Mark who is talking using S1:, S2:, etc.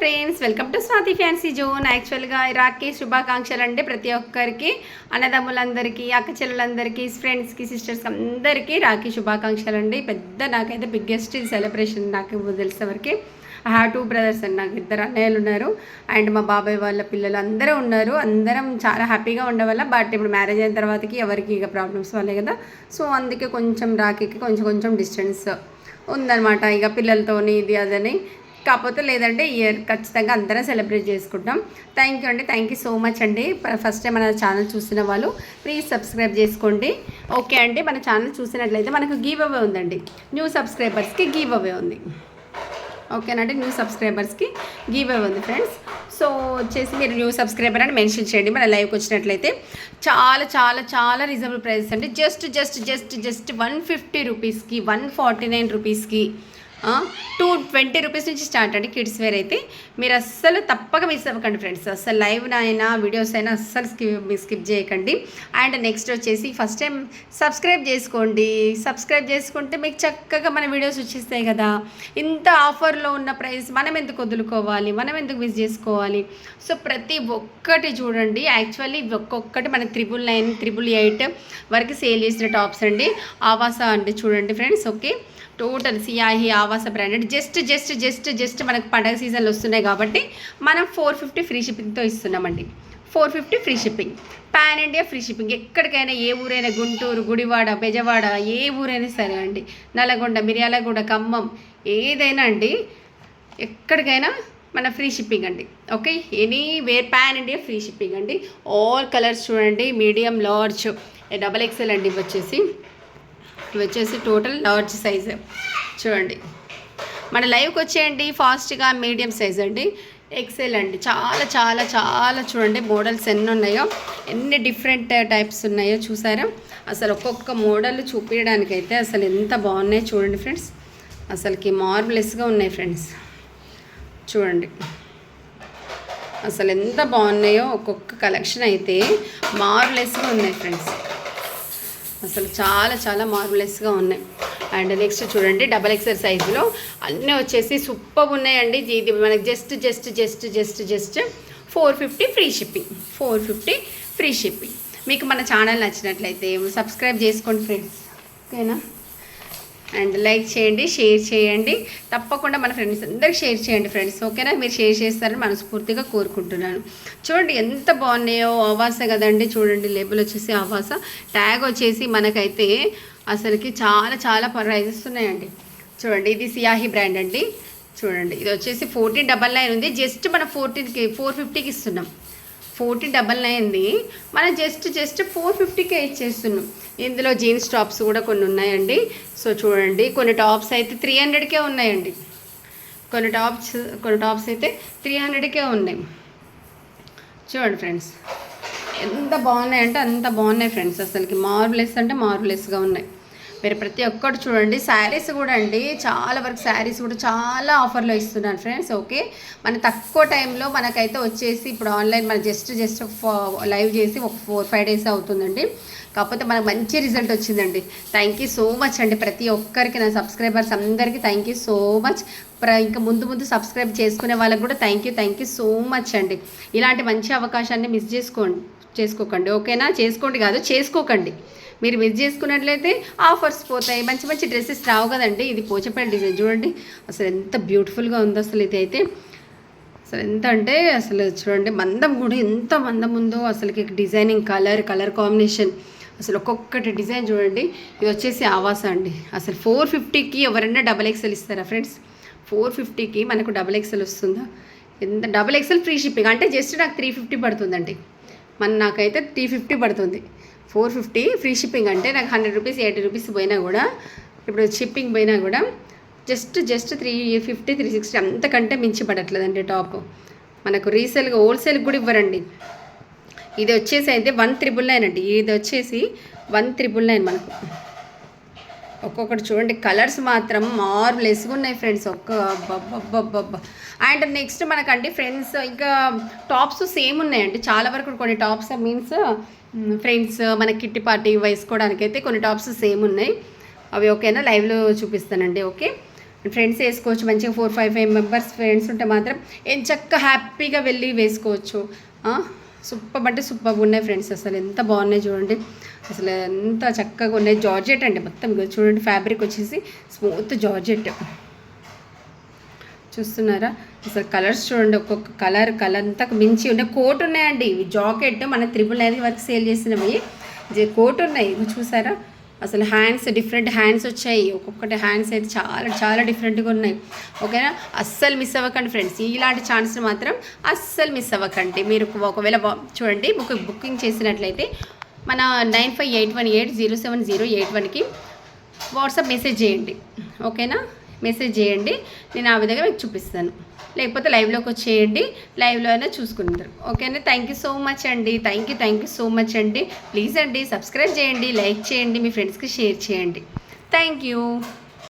S1: Friends welcome to Swathi fancy zone యాక్చువల్గా రాఖీ శుభాకాంక్షలు అండి ప్రతి ఒక్కరికి అన్నదమ్ములందరికీ అక్క చెల్లెలందరికీ ఫ్రెండ్స్కి సిస్టర్స్కి అందరికీ రాఖీ శుభాకాంక్షలు అండి పెద్ద నాకైతే బిగ్గెస్ట్ సెలబ్రేషన్ నాకు తెలిసేవరకు ఐ హ్యావ్ టూ బ్రదర్స్ అండి నాకు ఇద్దరు అన్నయ్యలు ఉన్నారు. అండ్ మా బాబాయ్ వాళ్ళ పిల్లలు అందరూ ఉన్నారు. అందరం చాలా హ్యాపీగా ఉండవల్ల బట్ ఇప్పుడు మ్యారేజ్ అయిన తర్వాతకి ఎవరికి ఇక ప్రాబ్లమ్స్ వాళ్ళే కదా. సో అందుకే కొంచెం రాఖీకి కొంచెం కొంచెం డిస్టెన్స్ ఉందన్నమాట. ఇక పిల్లలతోని ఇది అదని కాకపోతే లేదంటే ఇయర్ ఖచ్చితంగా అందరం సెలబ్రేట్ చేసుకుంటాం. థ్యాంక్ యూ అండి. థ్యాంక్ యూ సో మచ్ అండి. ఫస్ట్ టైం మన ఛానల్ చూసిన వాళ్ళు ప్లీజ్ సబ్స్క్రైబ్ చేసుకోండి. ఓకే అండి. మన ఛానల్ చూసినట్లయితే మనకు గివ్ అవే ఉందండి. న్యూ సబ్స్క్రైబర్స్కి గివ్ అవే ఉంది. ఓకేనండి న్యూ సబ్స్క్రైబర్స్కి గివ్ అవే ఉంది ఫ్రెండ్స్ సో వచ్చేసి మీరు న్యూ సబ్స్క్రైబర్ అని మెన్షన్ చేయండి. మన లైవ్కి వచ్చినట్లయితే చాలా చాలా చాలా రీజనబుల్ ప్రైసెస్ అండి. Just just just just one fifty రూపీస్కి వన్ ఫార్టీ నైన్ రూపీస్కి టూ ట్వంటీ రూపీస్ నుంచి స్టార్ట్ అండి కిడ్స్ వేర్ అయితే. మీరు అస్సలు తప్పక మిస్ అవ్వకండి ఫ్రెండ్స్ అస్సలు లైవ్ అయినా వీడియోస్ అయినా అస్సలు స్కిప్ స్కిప్ చేయకండి. అండ్ నెక్స్ట్ వచ్చేసి ఫస్ట్ టైం సబ్స్క్రైబ్ చేసుకోండి. సబ్స్క్రైబ్ చేసుకుంటే మీకు చక్కగా మన వీడియోస్ వచ్చేస్తాయి కదా. ఇంత ఆఫర్లో ఉన్న ప్రైస్ మనం ఎందుకు వదులుకోవాలి? మనం ఎందుకు మిస్ చేసుకోవాలి? సో ప్రతి ఒక్కటి చూడండి. యాక్చువల్లీ ఒక్కొక్కటి మన త్రిబుల్ నైన్ త్రిబుల్ ఎయిట్ వరకు సేల్ చేసిన టాప్స్ అండి. ఆవాస అండి చూడండి friends okay total Siyahi Avaasa branded just just just just మనకు పండగ సీజన్లు వస్తున్నాయి కాబట్టి మనం ఫోర్ ఫిఫ్టీ ఫ్రీ షిప్పింగ్తో ఇస్తున్నామండి. Four fifty free shipping pan India free shipping ఎక్కడికైనా ఏ ఊరైనా గుంటూరు గుడివాడ బెజవాడ ఏ ఊరైనా సరే అండి. నల్లగొండ మిర్యాలగూడ ఖమ్మం ఏదైనా అండి ఎక్కడికైనా మన ఫ్రీ షిప్పింగ్ అండి. Okay anywhere pan India free shipping అండి. ఆల్ కలర్స్ చూడండి. మీడియం లార్జ్ డబల్ ఎక్సెల్ అండి ఇవి వచ్చేసి. ఇవి వచ్చేసి టోటల్ లార్జ్ సైజ్ చూడండి. మన లైవ్కి వచ్చేయండి ఫాస్ట్గా మీడియం సైజ్ అండి. ఎక్సెల్ అండి. చాలా చాలా చాలా చూడండి మోడల్స్ ఎన్ని ఉన్నాయో ఎన్ని డిఫరెంట్ టైప్స్ ఉన్నాయో చూసారా? అసలు ఒక్కొక్క మోడల్ చూపించడానికైతే అసలు ఎంత బాగున్నాయి చూడండి ఫ్రెండ్స్ అసలుకి మార్వలెస్గా ఉన్నాయి ఫ్రెండ్స్ చూడండి. అసలు ఎంత బాగున్నాయో ఒక్కొక్క కలెక్షన్ అయితే మార్వలెస్గా ఉన్నాయి ఫ్రెండ్స్ అసలు చాలా చాలా మార్వలెస్గా ఉన్నాయి. అండ్ నెక్స్ట్ చూడండి డబల్ ఎక్సెల్ సైజులో అన్నీ వచ్చేసి సూపర్ ఉన్నాయండి. ఇది మనకి just just just just just four fifty free shipping four fifty free shipping మీకు మన ఛానల్ నచ్చినట్లయితే సబ్స్క్రైబ్ చేసుకోండి ఫ్రెండ్స్ ఓకేనా? అండ్ లైక్ చేయండి షేర్ చేయండి. తప్పకుండా మన ఫ్రెండ్స్ అందరికి షేర్ చేయండి ఫ్రెండ్స్. ఓకేనా? మీరు షేర్ చేస్తారని మనస్ఫూర్తిగా కోరుకుంటున్నాను. చూడండి ఎంత బాగున్నాయో ఆవాస కదండి. చూడండి లేబుల్ వచ్చేసి ఆవాస. ట్యాగ్ వచ్చేసి మనకైతే అసలుకి చాలా చాలా ప్రైజెస్ ఉన్నాయండి. చూడండి ఇది సియాహి బ్రాండ్ అండి. చూడండి ఇది వచ్చేసి ఫోర్టీన్ డబల్ నైన్ ఉంది. జస్ట్ మనం ఫోర్టీన్కి ఫోర్ ఫిఫ్టీకి ఇస్తున్నాం. ఫోర్టీన్ డబల్ నైన్ది మనం జస్ట్ జస్ట్ ఫోర్ ఫిఫ్టీకే ఇచ్చేస్తున్నాం. ఇందులో జీన్స్ టాప్స్ కూడా కొన్ని ఉన్నాయండి. సో చూడండి కొన్ని టాప్స్ అయితే త్రీ హండ్రెడ్కే ఉన్నాయండి. కొన్ని టాప్స్ కొన్ని టాప్స్ అయితే త్రీ హండ్రెడ్కే ఉన్నాయి. చూడండి ఫ్రెండ్స్ ఎంత బాగున్నాయంటే అంత బాగున్నాయి ఫ్రెండ్స్. అసలుకి మార్బులెస్ అంటే మార్బులెస్గా ఉన్నాయి. మీరు ప్రతి ఒక్కటి చూడండి. శారీస్ కూడా అండి. చాలా వరకు శారీస్ కూడా చాలా ఆఫర్లో ఇస్తున్నారు ఫ్రెండ్స్ ఓకే మన తక్కువ టైంలో మనకైతే వచ్చేసి ఇప్పుడు ఆన్లైన్ మన జస్ట్ జస్ట్ లైవ్ చేసి ఒక ఫోర్ ఫైవ్ డేస్ అవుతుందండి. కాకపోతే మనకు మంచి రిజల్ట్ వచ్చిందండి. థ్యాంక్ యూ సో మచ్ అండి. ప్రతి ఒక్కరికి నా సబ్స్క్రైబర్స్ అందరికీ థ్యాంక్ యూ సో మచ్ ప్ర ఇంకా ముందు ముందు సబ్స్క్రైబ్ చేసుకునే వాళ్ళకి కూడా thank you thank you so much అండి. ఇలాంటి మంచి అవకాశాన్ని మిస్ చేసుకోండి చేసుకోకండి ఓకేనా చేసుకోండి కాదు చేసుకోకండి. మీరు మిస్ చేసుకున్నట్లయితే ఆఫర్స్ పోతాయి. మంచి మంచి డ్రెస్సెస్ రావు కదండి. ఇది పోచపల్లి డిజైన్ చూడండి. అసలు ఎంత బ్యూటిఫుల్గా ఉందో అసలు ఇది అయితే అసలు ఎంత అంటే అసలు చూడండి మందం కూడా ఎంత మందం ఉందో అసలుకి డిజైనింగ్ కలర్ కలర్ కాంబినేషన్. అసలు ఒక్కొక్కటి డిజైన్ చూడండి. ఇది వచ్చేసి ఆవాస అండి. అసలు ఫోర్ ఫిఫ్టీకి ఎవరైనా డబల్ ఎక్సెల్ ఇస్తారా ఫ్రెండ్స్ ఫోర్ ఫిఫ్టీకి మనకు డబల్ ఎక్సెల్ వస్తుందా? ఎంత డబల్ ఎక్సెల్ ఫ్రీ షిప్పింగ్ అంటే జస్ట్ నాకు త్రీ ఫిఫ్టీ పడుతుందండి. మన నాకైతే త్రీ ఫిఫ్టీ పడుతుంది. ఫోర్ ఫిఫ్టీ ఫ్రీ షిప్పింగ్ అంటే నాకు హండ్రెడ్ రూపీస్ ఎయిటీ రూపీస్ పోయినా కూడా ఇప్పుడు షిప్పింగ్ పోయినా కూడా just just three fifty three sixty అంతకంటే మించి పడట్లేదండి టాప్. మనకు రీసేల్గా హోల్సేల్కి కూడా ఇవ్వరండి. ఇది వచ్చేసి అయితే వన్ త్రిబుల్ నైన్ అండి. ఇది వచ్చేసి వన్ త్రిబుల్ నైన్ మనకు. ఒక్కొక్కటి చూడండి కలర్స్ మాత్రం మార్వలెస్గా ఉన్నాయి ఫ్రెండ్స్. ఒక్క అండ్ నెక్స్ట్ మనకండి ఫ్రెండ్స్ ఇంకా టాప్స్ సేమ్ ఉన్నాయండి. చాలా వరకు కొన్ని టాప్స్ మీన్స్ ఫ్రెండ్స్ మన కిట్టి పార్టీ వేసుకోవడానికి అయితే కొన్ని టాప్స్ సేమ్ ఉన్నాయి. అవి ఓకేనా? లైవ్లో చూపిస్తానండి ఓకే? ఫ్రెండ్స్ వేసుకోవచ్చు మంచిగా four five five members friends ఉంటే మాత్రం ఏం చక్క హ్యాపీగా వెళ్ళి వేసుకోవచ్చు. సూపర్ అంటే సూపర్ ఉన్నాయి ఫ్రెండ్స్ అసలు ఎంత బాగున్నాయి చూడండి. అసలు ఎంత చక్కగా ఉన్నాయి. జార్జెట్ అండి మొత్తం చూడండి ఫ్యాబ్రిక్ వచ్చేసి స్మూత్ జార్జెట్. చూస్తున్నారా? అసలు కలర్స్ చూడండి ఒక్కొక్క కలర్ కలర్ అంతా మించి ఉన్నాయి. కోట్ ఉన్నాయండి. ఇవి జాకెట్ మన త్రిబుల్ నైన్ వరకు సేల్ చేసినవి. జే- కోట్ ఉన్నాయి. ఇవి చూసారా? అసలు హ్యాండ్స్ డిఫరెంట్ హ్యాండ్స్ వచ్చాయి. ఒక్కొక్కటి హ్యాండ్స్ అయితే చాలా చాలా డిఫరెంట్గా ఉన్నాయి. ఓకేనా అస్సలు మిస్ అవ్వకండి ఫ్రెండ్స్ ఇలాంటి ఛాన్స్ మాత్రం అస్సలు మిస్ అవ్వకండి. మీరు ఒకవేళ చూడండి బుక్ బుకింగ్ చేసినట్లయితే మన nine five eight one eight zero seven zero eight వన్కి వాట్సాప్ మెసేజ్ చేయండి. ఓకేనా మెసేజ్ చేయండి. నేను ఆ విధంగా మీకు చూపిస్తాను. లేకపోతే లైవ్లోకి వచ్చేయండి. లైవ్లో అయినా చూసుకుంటారు. ఓకేనా? థ్యాంక్ యూ సో మచ్ అండి. Thank you thank you so much అండి. ప్లీజ్ అండి సబ్స్క్రైబ్ చేయండి లైక్ చేయండి మీ ఫ్రెండ్స్కి షేర్ చేయండి. Thank you.